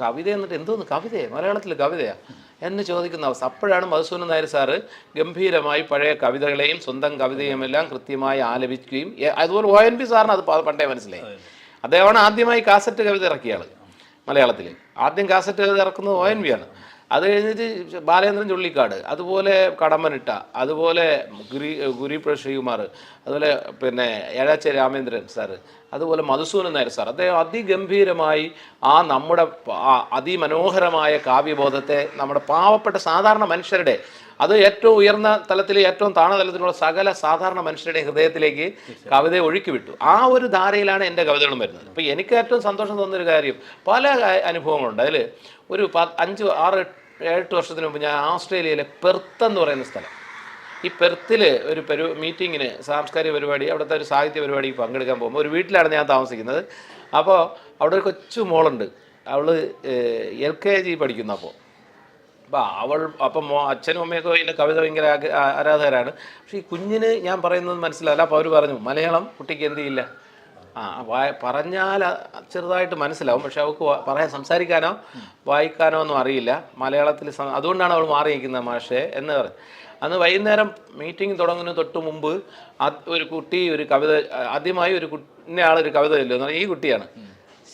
Speaker 1: കവിത എന്നിട്ട് എന്തോന്ന്? കവിതയാണ് മലയാളത്തിൽ കവിതയാണ് എന്ന് ചോദിക്കുന്ന അവസ്ഥ. അപ്പോഴാണ് മധുസൂദൻ നായർ സാറ് ഗംഭീരമായി പഴയ കവിതകളെയും സ്വന്തം കവിതയുമെല്ലാം കൃത്യമായി ആലപിക്കുകയും അതുപോലെ ഒ എൻ പി സാറിന് അത് പണ്ടേ മനസ്സിലായി. അദ്ദേഹമാണ് ആദ്യമായി കാസറ്റ് കവിത ഇറക്കിയ ആൾ മലയാളത്തിൽ ആദ്യം കാസറ്റ് കവിത ഇറക്കുന്നത് ഒ എൻ വി ആണ്. അത് കഴിഞ്ഞിട്ട് ബാലേന്ദ്രൻ ചുള്ളിക്കാട് അതുപോലെ കടമ്പനിട്ട അതുപോലെ ഗുരി ഗുരി ശ്രീകുമാർ അതുപോലെ പിന്നെ ഏഴാച്ച രാമേന്ദ്രൻ സാറ് അതുപോലെ മധുസൂദൻ നായർ സാർ അദ്ദേഹം അതിഗംഭീരമായി ആ നമ്മുടെ അതിമനോഹരമായ കാവ്യബോധത്തെ നമ്മുടെ പാവപ്പെട്ട സാധാരണ മനുഷ്യരുടെ അത് ഏറ്റവും ഉയർന്ന തലത്തിൽ ഏറ്റവും താണ തലത്തിലുള്ള സകല സാധാരണ മനുഷ്യരുടെ ഹൃദയത്തിലേക്ക് കവിതയെ ഒഴുക്കി വിട്ടു ആ ഒരു ധാരയിലാണ് എന്റെ കവിതകളും വരുന്നത്. അപ്പോൾ എനിക്ക് ഏറ്റവും സന്തോഷം തോന്നുന്നൊരു കാര്യം പല അനുഭവങ്ങളുണ്ട്. അതിൽ ഒരു അഞ്ച് ആറ് എട്ട് വർഷത്തിന് മുമ്പ് ഞാൻ ഓസ്ട്രേലിയയിലെ പെർത്ത് എന്ന് പറയുന്ന സ്ഥലം ഈ പെർത്തിൽ ഒരു പരു മീറ്റിങ്ങിന് സാംസ്കാരിക പരിപാടി അവിടുത്തെ ഒരു സാഹിത്യ പരിപാടി പങ്കെടുക്കാൻ പോകുമ്പോൾ ഒരു വീട്ടിലാണ് ഞാൻ താമസിക്കുന്നത്. അപ്പോൾ അവിടെ ഒരു കൊച്ചു മോളുണ്ട്. അവൾ എൽ കെ ജി പഠിക്കുന്നു അപ്പോൾ അപ്പോൾ അവൾ അപ്പം മോ അച്ഛനും അമ്മയൊക്കെ ഇതിന്റെ കവിത ഭയങ്കര ആരാധകരാണ്. പക്ഷേ ഈ കുഞ്ഞിന് ഞാൻ പറയുന്നത് മനസ്സിലാവില്ല അപ്പോൾ അവർ പറഞ്ഞു മലയാളം കുട്ടിക്ക് എന്ത് ചെയ്യില്ല? ആ പറഞ്ഞാൽ ചെറുതായിട്ട് മനസ്സിലാവും. പക്ഷെ അവൾക്ക് പറയാൻ സംസാരിക്കാനോ വായിക്കാനോ ഒന്നും അറിയില്ല. മലയാളത്തിൽ അതുകൊണ്ടാണ് അവൾ മാറി നിൽക്കുന്നത് മാഷേ എന്ന് പറഞ്ഞു അന്ന് വൈകുന്നേരം മീറ്റിംഗ് തുടങ്ങുന്ന തൊട്ട് മുമ്പ് ഒരു കുട്ടി ഒരു കവിത ആദ്യമായി ഒരു കുഞ്ഞ ആളൊരു കവിത എന്ന് ഈ കുട്ടിയാണ്.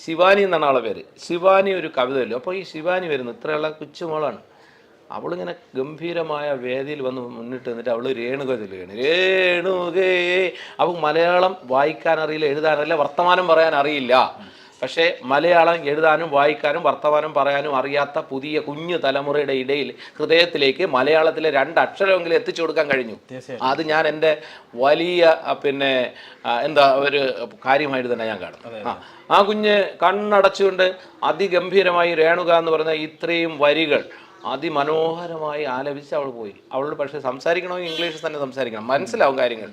Speaker 1: ശിവാനി എന്നാണ് ആളെ പേര്. ശിവാനി ഒരു കവിത ചൊല്ലും. അപ്പോൾ ഈ ശിവാനി വരുന്നു. ഇത്രയുള്ള കൊച്ചുമോളാണ് അവളിങ്ങനെ ഗംഭീരമായ വേദിയിൽ വന്ന് മുന്നിട്ട് നിന്നിട്ട് അവൾ രേണുക ചൊല്ലുകയാണ് രേണുകേ. അവൾ മലയാളം വായിക്കാൻ അറിയില്ല എഴുതാനറിയില്ല വർത്തമാനം പറയാൻ അറിയില്ല. പക്ഷേ മലയാളം എഴുതാനും വായിക്കാനും വർത്തമാനം പറയാനും അറിയാത്ത പുതിയ കുഞ്ഞു തലമുറയുടെ ഇടയിൽ ഹൃദയത്തിലേക്ക് മലയാളത്തിലെ രണ്ട് അക്ഷരമെങ്കിലും എത്തിച്ചു കൊടുക്കാൻ കഴിഞ്ഞു. അത് ഞാൻ എന്റെ വലിയ പിന്നെ എന്താ ഒരു കാര്യമായിട്ട് തന്നെ ഞാൻ കാണും. ആ ആ കുഞ്ഞ് കണ്ണടച്ചുകൊണ്ട് അതിഗംഭീരമായി രേണുക എന്ന് പറയുന്ന ഇത്രയും വരികൾ അതിമനോഹരമായി ആലപിച്ച് അവൾ പോയി. അവളോട് പക്ഷേ സംസാരിക്കണമെങ്കിൽ ഇംഗ്ലീഷിൽ തന്നെ സംസാരിക്കണം. മനസ്സിലാവും കാര്യങ്ങൾ.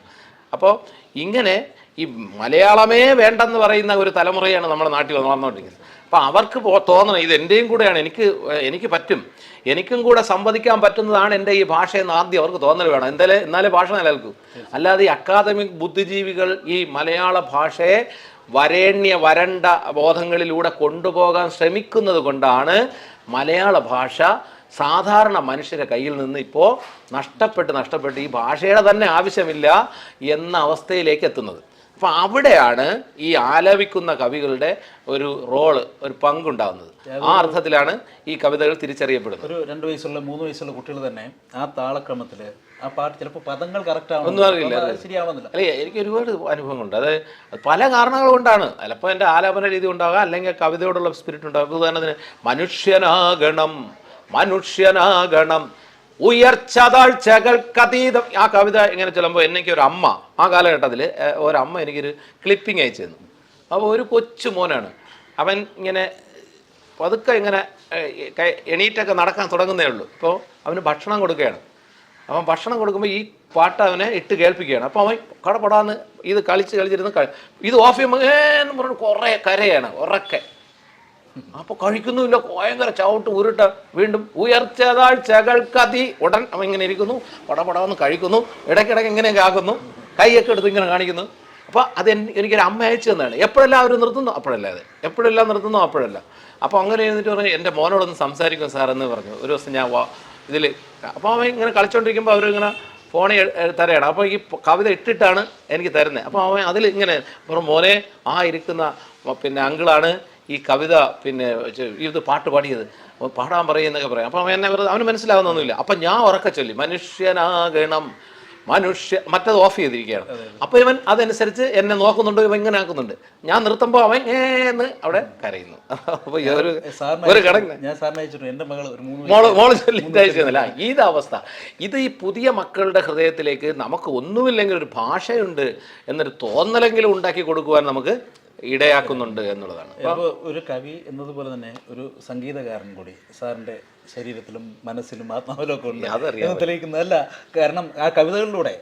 Speaker 1: അപ്പോൾ ഇങ്ങനെ ഈ മലയാളമേ വേണ്ടെന്ന് പറയുന്ന ഒരു തലമുറയാണ് നമ്മുടെ നാട്ടിൽ വളർന്നുകൊണ്ടിരിക്കുന്നത്. അപ്പോൾ അവർക്ക് തോന്നണം ഇത് എന്റെയും കൂടെയാണ് എനിക്ക് എനിക്ക് പറ്റും. എനിക്കും കൂടെ സംവദിക്കാൻ പറ്റുന്നതാണ് എന്റെ ഈ ഭാഷയെന്ന് ആദ്യം അവർക്ക് തോന്നൽ വേണം. എന്തായാലും എന്നാലേ ഭാഷ നിലനിൽക്കൂ. അല്ലാതെ ഈ അക്കാദമിക് ബുദ്ധിജീവികൾ ഈ മലയാള ഭാഷയെ വരേണ്യ വരണ്ട ബോധങ്ങളിലൂടെ കൊണ്ടുപോകാൻ ശ്രമിക്കുന്നത് കൊണ്ടാണ് മലയാള ഭാഷ സാധാരണ മനുഷ്യരെ കയ്യിൽ നിന്ന് ഇപ്പോൾ നഷ്ടപ്പെട്ട് നഷ്ടപ്പെട്ട് ഈ ഭാഷയുടെ തന്നെ ആവശ്യമില്ല എന്ന അവസ്ഥയിലേക്ക് എത്തുന്നത്. അപ്പം അവിടെയാണ് ഈ ആലപിക്കുന്ന കവികളുടെ ഒരു റോൾ ഒരു പങ്കുണ്ടാകുന്നത് ആ അർത്ഥത്തിലാണ് ഈ കവിതകൾ തിരിച്ചറിയപ്പെടുന്നത്.
Speaker 2: ഒരു രണ്ട് വയസ്സുള്ള മൂന്ന് വയസ്സുള്ള കുട്ടികൾ തന്നെ ആ താളക്രമത്തിൽ ആ പാട്ട് ചിലപ്പോൾ പദങ്ങൾ കറക്റ്റ്
Speaker 1: ഒന്നും അറിയില്ല,
Speaker 2: ശരിയാവുന്നില്ല.
Speaker 1: അല്ലേ എനിക്ക് ഒരുപാട് അനുഭവങ്ങളുണ്ട്. അത് പല കാരണങ്ങൾ കൊണ്ടാണ്. ചിലപ്പോൾ എന്റെ ആലാപന രീതി ഉണ്ടാകാം അല്ലെങ്കിൽ കവിതയോടുള്ള സ്പിരിറ്റ് ഉണ്ടാകും. ഉദാഹരണത്തിന് മനുഷ്യനാകണം മനുഷ്യനാകണം. ഉയർച്ച താഴ്ചകൾക്കതീതം ആ കവിത ഇങ്ങനെ ചെല്ലുമ്പോൾ എനിക്ക് ഒരു അമ്മ ആ കാലഘട്ടത്തിൽ ഒരമ്മ എനിക്കൊരു ക്ലിപ്പിംഗ് അയച്ചു തന്നു അപ്പോൾ ഒരു കൊച്ചു മോനാണ്. അവൻ ഇങ്ങനെ പതുക്കെ ഇങ്ങനെ എണീറ്റൊക്കെ നടക്കാൻ തുടങ്ങുന്നേ ഉള്ളൂ. ഇപ്പോൾ അവന് ഭക്ഷണം കൊടുക്കുകയാണ്. അവൻ ഭക്ഷണം കൊടുക്കുമ്പോൾ ഈ പാട്ട് അവനെ ഇട്ട് കേൾപ്പിക്കുകയാണ്. അപ്പോൾ അവൻ കടപടാന്ന് ഇത് കളിച്ച് കളിച്ചിരുന്ന് ഇത് ഓഫ് ചെയ്യുമ്പോൾ പറഞ്ഞു കുറേ കരയാണ് ഉറക്കെ. അപ്പോൾ കഴിക്കുന്നുമില്ല ഭയങ്കര ചവിട്ട് ഉരുട്ട. വീണ്ടും ഉയർച്ചതാഴ്ചകൾക്കതി ഉടൻ അവൻ ഇങ്ങനെ ഇരിക്കുന്നു പടപടാന്ന് കഴിക്കുന്നു ഇടയ്ക്കിടയ്ക്ക് ഇങ്ങനെയൊക്കെ ആക്കുന്നു. കൈയൊക്കെ എടുത്ത് ഇങ്ങനെ കാണിക്കുന്നു. അപ്പോൾ അത് എനിക്കൊരു അമ്മ അയച്ചു തന്നതാണ് എപ്പോഴെല്ലാം അവർ നിർത്തുന്നു? അപ്പോഴല്ല അത്. എപ്പോഴെല്ലാം നിർത്തുന്നു? അപ്പോഴല്ല. അപ്പോൾ അങ്ങനെ ഇരുന്നിട്ട് പറഞ്ഞു എന്റെ മോനോടൊന്ന് സംസാരിക്കും സാർ എന്ന് പറഞ്ഞു. ഒരു ദിവസം ഞാൻ വാ ഇതിൽ അപ്പോൾ അവൻ ഇങ്ങനെ കളിച്ചുകൊണ്ടിരിക്കുമ്പോൾ അവരിങ്ങനെ ഫോണിൽ തരയാണ്. അപ്പോൾ ഈ കവിത ഇട്ടിട്ടാണ് എനിക്ക് തരുന്നത് അപ്പോൾ അവൻ അതിൽ ഇങ്ങനെ പറഞ്ഞു മോനെ ആ ഇരിക്കുന്ന പിന്നെ അങ്കിളാണ് ഈ കവിത പിന്നെ ഈ ഇത് പാട്ട് പാടിയത്. പാടാൻ പറയുന്നൊക്കെ പറയാം. അപ്പം എന്നെ വെറുതെ അവന് മനസ്സിലാവുന്നൊന്നുമില്ല. അപ്പം ഞാൻ ഉറക്ക ചൊല്ലി മനുഷ്യനാകണം മനുഷ്യ മറ്റത് ഓഫ് ചെയ്തിരിക്കുകയാണ്. അപ്പോൾ ഇവൻ അതനുസരിച്ച് എന്നെ നോക്കുന്നുണ്ട് ഇവൻ ഇങ്ങനെ ആക്കുന്നുണ്ട്. ഞാൻ നിർത്തുമ്പോൾ അവൻ ഏന്ന് അവിടെ കരയുന്നു. അപ്പോൾ ഒരു ഒരു കടങ്ങ്
Speaker 2: ഞാൻ സാറിന് അയച്ചിട്ടുണ്ട് എന്റെ മകൾ ഒരു മൂന്ന്
Speaker 1: മോൾ മോൾ ചൊല്ലില്ല ഇത് അവസ്ഥ. ഇത് ഈ പുതിയ മക്കളുടെ ഹൃദയത്തിലേക്ക് നമുക്ക് ഒന്നുമില്ലെങ്കിൽ ഒരു ഭാഷയുണ്ട് എന്നൊരു തോന്നലെങ്കിലും ഉണ്ടാക്കി കൊടുക്കുവാൻ നമുക്ക് ഇടയാക്കുന്നുണ്ട് എന്നുള്ളതാണ്.
Speaker 2: അപ്പോൾ ഒരു കവി എന്നതുപോലെ തന്നെ ഒരു സംഗീതകാരൻ കൂടി സാറിന്റെ ശരീരത്തിലും മനസ്സിലും ആത്മാവിലും ഒക്കെ ഉണ്ട്
Speaker 1: അതറിയാം.
Speaker 2: തെളിയിക്കുന്നതല്ല. കാരണം ആ കവിതകളിലൂടെ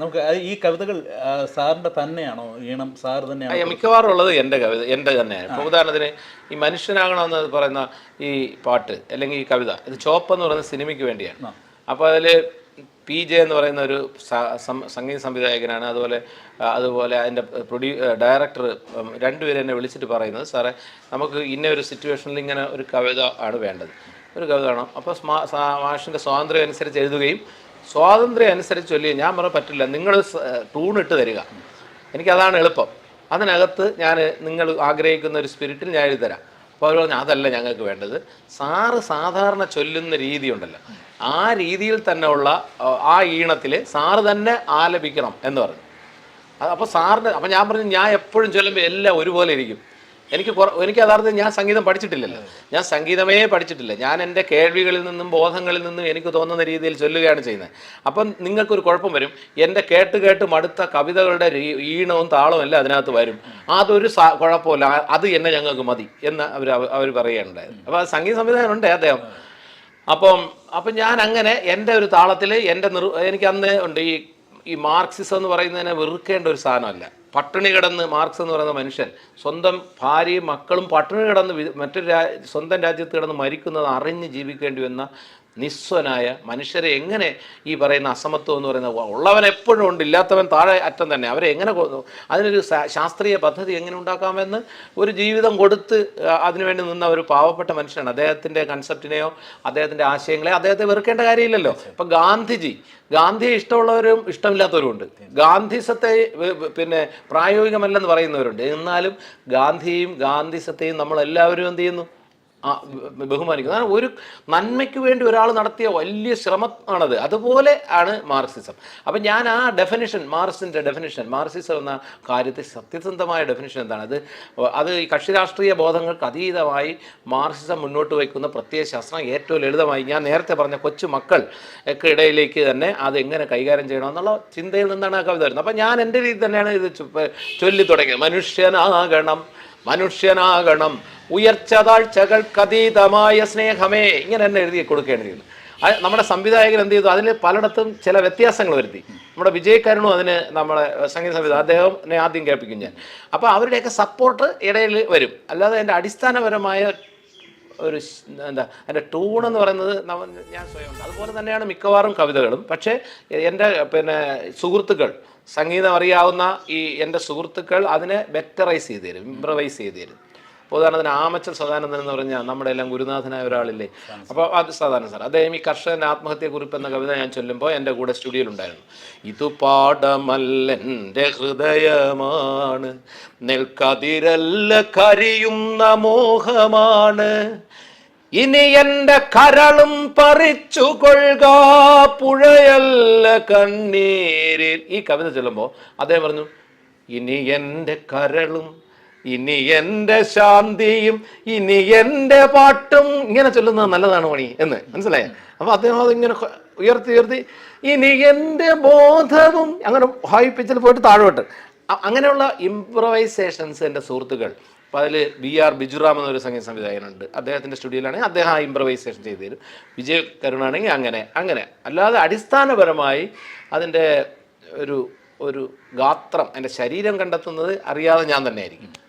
Speaker 2: നമുക്ക് ഈ കവിതകൾ സാറിന്റെ സാറിന്റെ തന്നെയാണോ ഈണം സാർ തന്നെയാണോ
Speaker 1: മിക്കവാറും ഉള്ളത് എന്റെ കവിത എന്റെ തന്നെയാണ്. ഇപ്പോൾ ഉദാഹരണത്തിന് ഈ മനുഷ്യനാകണമെന്ന് പറയുന്ന ഈ പാട്ട് അല്ലെങ്കിൽ ഈ കവിത ഇത് ചോപ്പ് എന്ന് പറയുന്ന സിനിമയ്ക്ക് വേണ്ടിയാണ്. അപ്പോൾ അതിൽ പി ജെ എന്ന് പറയുന്ന ഒരു സംഗീത സംവിധായകനാണ്. അതുപോലെ അതുപോലെ അതിന്റെ പ്രൊഡ്യൂ ഡയറക്ടർ രണ്ടുപേരും എന്നെ വിളിച്ചിട്ട് പറയുന്നത് സാറേ നമുക്ക് ഇന്ന ഒരു സിറ്റുവേഷനിൽ ഇങ്ങനെ ഒരു കവിത ആണ് വേണ്ടത്. ഒരു കവിത ആണോ അപ്പോൾ മാഷിന്റെ സ്വാതന്ത്ര്യം അനുസരിച്ച് എഴുതുകയും സ്വാതന്ത്ര്യം അനുസരിച്ച് ചൊല്ലുകയും ഞാൻ പറഞ്ഞ പറ്റില്ല. നിങ്ങൾ ടൂണിട്ട് തരിക. എനിക്കതാണ് എളുപ്പം. അതിനകത്ത് ഞാൻ നിങ്ങൾ ആഗ്രഹിക്കുന്ന ഒരു സ്പിരിറ്റിൽ ഞാൻ എഴുതി തരാം. അപ്പോൾ അവർ പറഞ്ഞു അതല്ല ഞങ്ങൾക്ക് വേണ്ടത്. സാറ് സാധാരണ ചൊല്ലുന്ന രീതി ഉണ്ടല്ലോ. ആ രീതിയിൽ തന്നെ ഉള്ള ആ ഈണത്തിൽ സാറ് തന്നെ ആലപിക്കണം എന്ന് പറഞ്ഞു. അപ്പോൾ സാറിന് അപ്പോൾ ഞാൻ പറഞ്ഞു ഞാൻ എപ്പോഴും ചൊല്ലുമ്പോൾ എല്ലാം ഒരുപോലെ ഇരിക്കും. എനിക്ക് എനിക്ക് യഥാർത്ഥത്തിൽ ഞാൻ സംഗീതം പഠിച്ചിട്ടില്ലല്ലോ. ഞാൻ സംഗീതമേ പഠിച്ചിട്ടില്ല. ഞാൻ എന്റെ കേൾവികളിൽ നിന്നും ബോധങ്ങളിൽ നിന്നും എനിക്ക് തോന്നുന്ന രീതിയിൽ ചൊല്ലുകയാണ് ചെയ്യുന്നത്. അപ്പം നിങ്ങൾക്കൊരു കുഴപ്പം വരും. എന്റെ കേട്ട് കേട്ട് മടുത്ത കവിതകളുടെ ഈണവും താളവും എല്ലാം അതിനകത്ത് വരും. അതൊരു സാ കുഴപ്പമില്ല. അത് എന്നെ ഞങ്ങൾക്ക് മതി എന്ന് അവർ അവർ പറയുകയുണ്ടായത് അപ്പോൾ സംഗീത സംവിധായകനുണ്ട് അദ്ദേഹം. അപ്പം അപ്പം ഞാൻ അങ്ങനെ എന്റെ ഒരു താളത്തിൽ എന്റെ നിർ എനിക്ക് അന്ന് ഉണ്ട് ഈ ഈ മാർക്സിസം എന്ന് പറയുന്നതിനെ വെറുക്കേണ്ട ഒരു സാധനമല്ല. പട്ടിണി കിടന്ന് മാർക്സ് എന്ന് പറയുന്ന മനുഷ്യൻ സ്വന്തം ഭാര്യയും മക്കളും പട്ടിണി കിടന്ന് മറ്റൊരു സ്വന്തം രാജ്യത്ത് കിടന്ന് മരിക്കുന്നത് അറിഞ്ഞ് ജീവിക്കേണ്ടി വന്ന നിസ്വനായ മനുഷ്യരെ എങ്ങനെ ഈ പറയുന്ന അസമത്വം എന്ന് പറയുന്ന ഉള്ളവൻ എപ്പോഴും ഉണ്ട് ഇല്ലാത്തവൻ താഴെ അറ്റം തന്നെ. അവരെ എങ്ങനെ അതിനൊരു ശാസ്ത്രീയ പദ്ധതി എങ്ങനെ ഉണ്ടാക്കാമെന്ന് ഒരു ജീവിതം കൊടുത്ത് അതിനുവേണ്ടി നിന്ന ഒരു പാവപ്പെട്ട മനുഷ്യനാണ്. അദ്ദേഹത്തിന്റെ കൺസെപ്റ്റിനെയോ അദ്ദേഹത്തിന്റെ ആശയങ്ങളെ അദ്ദേഹത്തെ വെറുക്കേണ്ട കാര്യമില്ലല്ലോ. ഇപ്പം ഗാന്ധിജി ഗാന്ധിയെ ഇഷ്ടമുള്ളവരും ഇഷ്ടമില്ലാത്തവരും ഉണ്ട് ഗാന്ധിസത്തെ പിന്നെ പ്രായോഗികമല്ലെന്ന് പറയുന്നവരുണ്ട്. എന്നാലും ഗാന്ധിയും ഗാന്ധിസത്തെയും നമ്മളെല്ലാവരും എന്ത് ചെയ്യുന്നു? ആ, ബ- ബഹുമാനിക്കുന്നു. കാരണം ഒരു നന്മയ്ക്ക് വേണ്ടി ഒരാൾ നടത്തിയ വലിയ ശ്രമമാണത്. അതുപോലെ ആണ് മാർക്സിസം. അപ്പം ഞാൻ ആ ഡെഫിനിഷൻ മാർക്സിന്റെ ഡെഫിനിഷൻ മാർക്സിസം എന്ന കാര്യത്തെ സത്യസന്ധമായ ഡെഫിനിഷൻ എന്താണ്? അത് അത് ഈ കക്ഷി രാഷ്ട്രീയ ബോധങ്ങൾക്ക് അതീതമായി മാർക്സിസം മുന്നോട്ട് വയ്ക്കുന്ന പ്രത്യേക ശാസ്ത്രം ഏറ്റവും ലളിതമായി ഞാൻ നേരത്തെ പറഞ്ഞ കൊച്ചു മക്കൾ ഒക്കെ ഇടയിലേക്ക് തന്നെ അത് എങ്ങനെ കൈകാര്യം ചെയ്യണം എന്നുള്ള ചിന്തയിൽ നിന്നാണ് ആ കവിത വരുന്നത്. അപ്പം ഞാൻ എന്റെ രീതി തന്നെയാണ് ഇത് ചൊല്ലി തുടങ്ങിയത് മനുഷ്യനാകണം മനുഷ്യനാകണം. ഉയർച്ച താഴ്ചകൾക്കതീതമായ സ്നേഹമേ. ഇങ്ങനെ തന്നെ എഴുതി കൊടുക്കുകയാണ് അത് നമ്മുടെ സംവിധായകൻ എന്ത് ചെയ്തു? അതിൽ പലയിടത്തും ചില വ്യത്യാസങ്ങൾ വരുത്തി. നമ്മുടെ വിജയക്കാരനും അതിന് നമ്മളെ സംഗീത സംവിധാനം അദ്ദേഹത്തിനെ ആദ്യം കേൾപ്പിക്കും ഞാൻ. അപ്പോൾ അവരുടെയൊക്കെ സപ്പോർട്ട് ഇടയിൽ വരും. അല്ലാതെ എന്റെ അടിസ്ഥാനപരമായ ഒരു എന്താ എന്റെ ടൂൺ എന്ന് പറയുന്നത് ഞാൻ സ്വയം അതുപോലെ തന്നെയാണ് മിക്കവാറും കവിതകളും. പക്ഷേ എന്റെ പിന്നെ സുഹൃത്തുക്കൾ സംഗീതം അറിയാവുന്ന ഈ എന്റെ സുഹൃത്തുക്കൾ അതിനെ ബെറ്ററൈസ് ചെയ്ത് തരും ഇംപ്രവൈസ് ചെയ്ത് തരും ഇപ്പോൾ ഉദാഹരണത്തിന് ആമച്ചൽ സദാനന്ദൻ എന്ന് പറഞ്ഞാൽ നമ്മുടെ എല്ലാം ഗുരുനാഥനായ ഒരാളില്ലേ? അപ്പോൾ അത് സദാനന്ദൻ സാർ. അദ്ദേഹം ഈ കർഷകന്റെ ആത്മഹത്യക്കുറിപ്പ് എന്ന കവിത ഞാൻ ചൊല്ലുമ്പോൾ എന്റെ കൂടെ സ്റ്റുഡിയോയിലുണ്ടായിരുന്നു. ഇതു പാടമല്ലെന്റെ ഹൃദയമാണ് നെൽക്കതിരല്ല കരിയുന്ന മോഹമാണ് ഇനി എന്റെ കരളും പറിച്ചു കൊള്ളുക പുഴയല്ല കണ്ണീരിൽ. ഈ കവിത ചൊല്ലുമ്പോൾ അദ്ദേഹം പറഞ്ഞു ഇനി എന്റെ കരളും ഇനി എന്റെ ശാന്തിയും ഇനി എന്റെ പാട്ടും ഇങ്ങനെ ചൊല്ലുന്നത് നല്ലതാണ് മണി എന്ന്. മനസ്സിലായേ? അപ്പൊ അദ്ദേഹം അതിങ്ങനെ ഉയർത്തി ഉയർത്തി ഇനി എന്റെ ബോധവും അങ്ങനെ ഹൈ പിച്ചിൽ പോയിട്ട് താഴോട്ട്. അങ്ങനെയുള്ള ഇംപ്രവൈസേഷൻസ് എന്റെ സുഹൃത്തുക്കൾ അപ്പോൾ അതിൽ ബി ആർ ബിജുറാം എന്നൊരു സംഗീത സംവിധായകനുണ്ട്. അദ്ദേഹത്തിന്റെ സ്റ്റുഡിയോയിലാണെങ്കിൽ അദ്ദേഹം ആ ഇംപ്രവൈസേഷൻ ചെയ്തു തരും വിജയ് കരുണാണെങ്കിൽ അങ്ങനെ അങ്ങനെ. അല്ലാതെ അടിസ്ഥാനപരമായി അതിന്റെ ഒരു ഒരു ഗാത്രം എന്റെ ശരീരം കണ്ടെത്തുന്നത് അറിയാതെ ഞാൻ തന്നെ ആയിരിക്കും